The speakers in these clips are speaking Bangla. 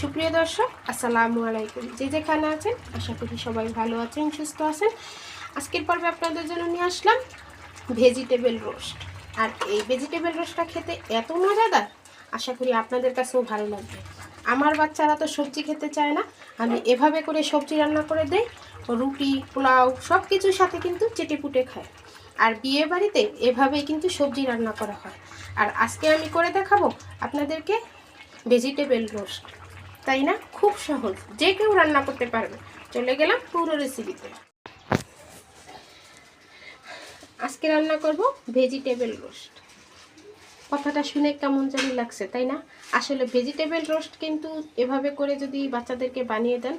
সুপ্রিয় দর্শক, আসসালামু আলাইকুম। যে যেখানে আছেন, আশা করি সবাই ভালো আছেন, সুস্থ আছেন। আজকের পর্বে আপনাদের জন্য নিয়ে আসলাম ভেজিটেবল রোস্ট। আর এই ভেজিটেবল রোস্টটা খেতে এত মজাদার, আশা করি আপনাদের কাছেও ভালো লাগবে। আমার বাচ্চারা তো সবজি খেতে চায় না, আমি এভাবে করে সবজি রান্না করে দেই রুটি, পোলাও সব কিছুর সাথে কিন্তু চেটেপুটে খায়। আর বিয়ে বাড়িতে এভাবেই কিন্তু সবজি রান্না করা হয়। আর আজকে আমি করে দেখাবো আপনাদেরকে ভেজিটেবল রোস্ট। তাই না? খুব সহজ। যে কেউ রান্না করতে পারবে। চলে গেলাম পুরো রেসিপিতে আজকে রান্না করব ভেজিটেবল রোস্ট কথাটা শুনে কেমন জানি লাগছে, তাই না? আসলে ভেজিটেবল রোস্ট কিন্তু এভাবে করে যদি বাচ্চাদেরকে বানিয়ে দেন,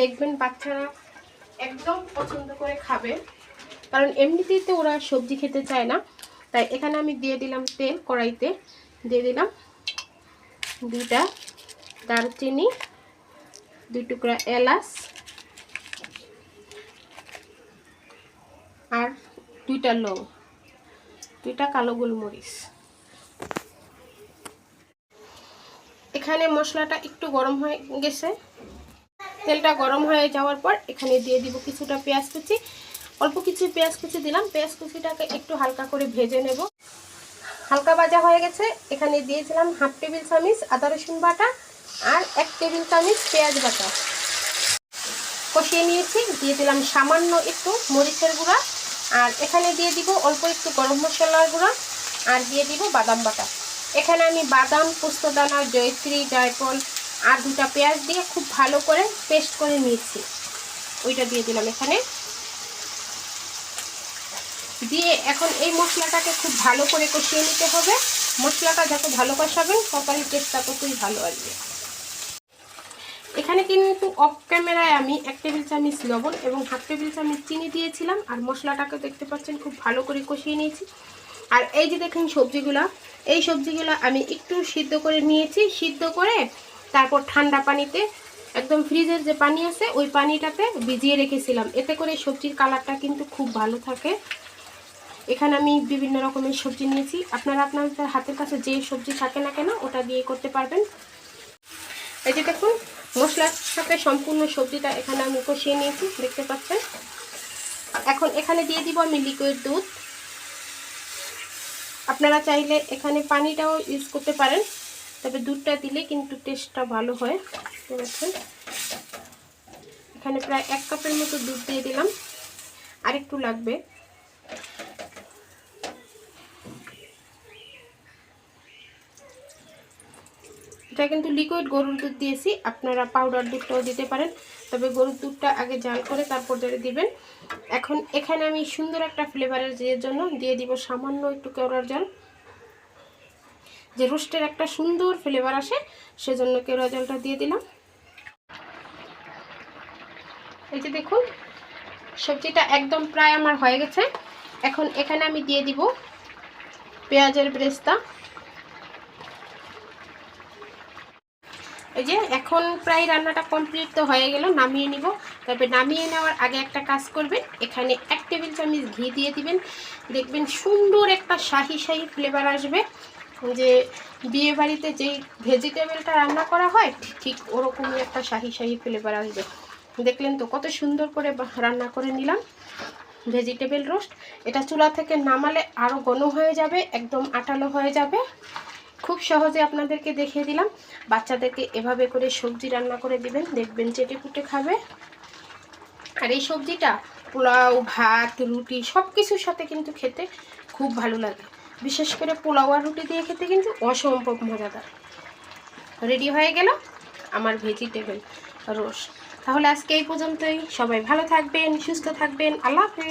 দেখবেন বাচ্চারা একদম পছন্দ করে খাবে। কারণ এমনিতেই তো ওরা সবজি খেতে চায় না। তাই এখানে আমি দিয়ে দিলাম তেল কড়াইতে। দিয়ে দিলাম দুইটা দারচিনি, দুই টুকরা এলাচ আর দুইটা লং, দুইটা কালো গোলমরিচ। এখানে মশলাটা একটু গরম হয়ে গেছে। তেলটা গরম হয়ে যাওয়ার পর এখানে দিয়ে দিব কিছুটা পেঁয়াজ কুচি। অল্প কিছু পেঁয়াজ কুচি দিলাম, পেঁয়াজ কুচিটাকে একটু হালকা করে ভেজে নেব। হালকা ভাজা হয়ে গেছে, এখানে দিয়েছিলাম হাফ টেবিল চামিচ আদা রসুন বাটা এক টেবিল চামিচ পেঁয়াজ বাটা। কষিয়ে নিয়েছি, দিয়ে দিলাম সামান্য একটু মরিচের গুঁড়া। আর এখানে দিয়ে দিব অল্প একটু গরম মশলার গুঁড়া, আর দিয়ে দিব বাদাম বাটা। এখানে আমি বাদাম, পোস্তদানা, জয়ত্রী, জয়ফল, আর দুটা পেঁয়াজ দিয়ে খুব ভালো করে পেস্ট করে নিয়েছি। ওইটা দিয়ে দিলাম এখানে। দিয়ে এখন এই মশলাটাকে খুব ভালো করে কষিয়ে নিতে হবে। মশলাটা যত ভালো কষাবেন তরকারির টেস্টটা ততই ভালো আসবে। এখানে কিন্তু অফ ক্যামেরায় আমি এক টেবিল চামচ লবণ এবং হাফ টেবিল চামচ চিনি দিয়েছিলাম। আর মশলাটাকে দেখতে পাচ্ছেন, খুব ভালো করে কষিয়ে নিয়েছি। আর এই যে দেখেন সবজিগুলো, এই সবজিগুলো আমি একটু সিদ্ধ করে নিয়েছি। সিদ্ধ করে তারপর ঠান্ডা পানিতে একদম ফ্রিজের যে পানি আছে, ওই পানিটাতে ভিজিয়ে রেখেছিলাম। এতে করে সবজির কালারটা কিন্তু খুব ভালো থাকে। এখানে আমি বিভিন্ন রকমের সবজি নিয়েছি। আপনারা আপনাদের হাতের কাছে যে সবজি থাকে না কেন, ওটা দিয়ে করতে পারবেন। এই যে দেখুন, মশলার সাথে সম্পূর্ণ সবজিটা এখানে আমি কষিয়ে নিয়েছি, দেখতে পাচ্ছেন? এখন এখানে দিয়ে দিব আমি লিকুইড দুধ। আপনারা চাইলে এখানে পানিটাও ইউজ করতে পারেন, তবে দুধটা দিলে কিন্তু টেস্টটা ভালো হয়। পাচ্ছেন? এখানে প্রায় এক কাপের মতো দুধ দিয়ে দিলাম। আর একটু লাগবে। এটা কিন্তু লিকুইড গরুর দুধ দিয়েছি। আপনারা পাউডার দুধটাও দিতে পারেন। তবে গরুর দুধটা আগে জাল করে তারপর ধরে দিবেন। এখন এখানে আমি সুন্দর একটা ফ্লেভারের যে জন্য দিয়ে দিব সামান্য একটু কেওড়ার জল। যে রোস্টের একটা সুন্দর ফ্লেভার আসে, সেজন্য কেওড়া জলটা দিয়ে দিলাম। এই যে দেখুন, সবজিটা একদম প্রায় আমার হয়ে গেছে। এখন এখানে আমি দিয়ে দিব পেঁয়াজের ব্রেস্তা। এই যে এখন প্রায় রান্নাটা কমপ্লিট তো হয়ে গেল, নামিয়ে নিব। তবে নামিয়ে নেওয়ার আগে একটা কাজ করবেন, এখানে এক টেবিল চামচ ঘি দিয়ে দিবেন। দেখবেন সুন্দর একটা শাহি শাহি ফ্লেভার আসবে। যে বিয়ে বাড়িতে যেই ভেজিটেবলটা রান্না করা হয়, ঠিক ওরকমই একটা শাহি শাহি ফ্লেভার আসবে। দেখলেন তো কত সুন্দর করে রান্না করে নিলাম। ভেজিটেবল রোস্ট এটা চুলা থেকে নামালে আরও ঘন হয়ে যাবে, একদম আটালো হয়ে যাবে। খুব সহজে আপনাদেরকে দেখিয়ে দিলাম। বাচ্চাদেরকে এভাবে করে সবজি রান্না করে দিবেন। দেখবেন চেটে কুটে খাবে। আর এই সবজিটা পোলাও, ভাত, রুটি সব কিছুর সাথে কিন্তু খেতে খুব ভালো লাগে। বিশেষ করে পোলাও আর রুটি দিয়ে খেতে কিন্তু অসম্ভব মজাদার। রেডি হয়ে গেল আমার ভেজিটেবল রোস্ট। তাহলে আজকে এই পর্যন্তই। সবাই ভালো থাকবেন, সুস্থ থাকবেন। আল্লাহ হাফেজ।